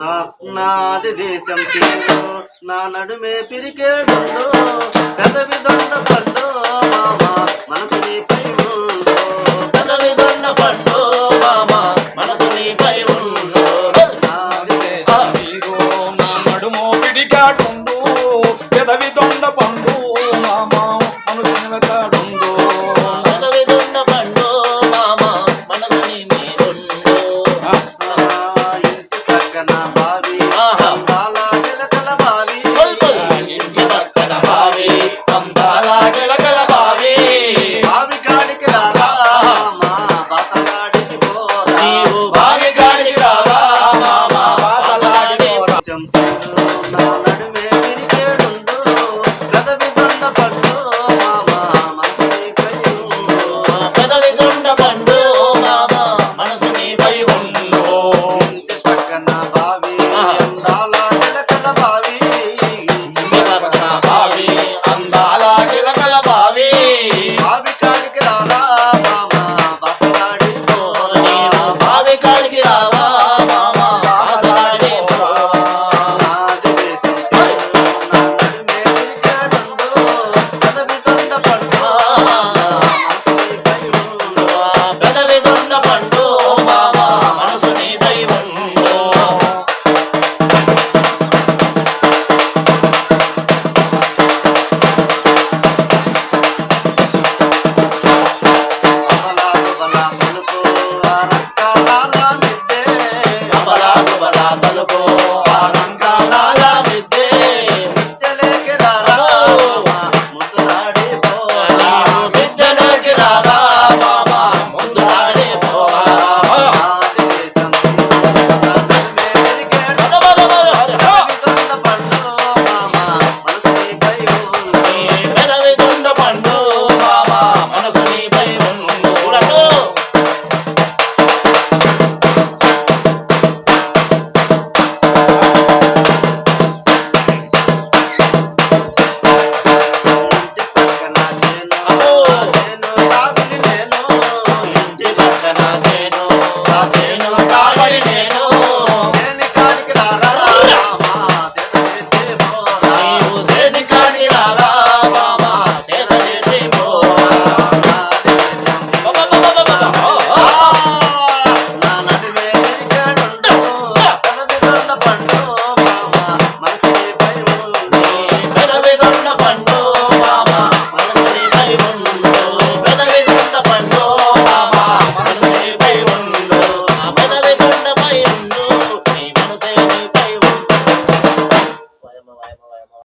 నాది దేశం తీసు నా నడుమే పిరికేడు పెదవి దొండ పండు మామా మనసు నీపై ఉండు పెదవి దొండ పండు మామా మనసు నీపై ఉండు నాది దేశం తీరు నా నడుమో పిడికాడు పెదవి దొండ పండు మామా. மனம்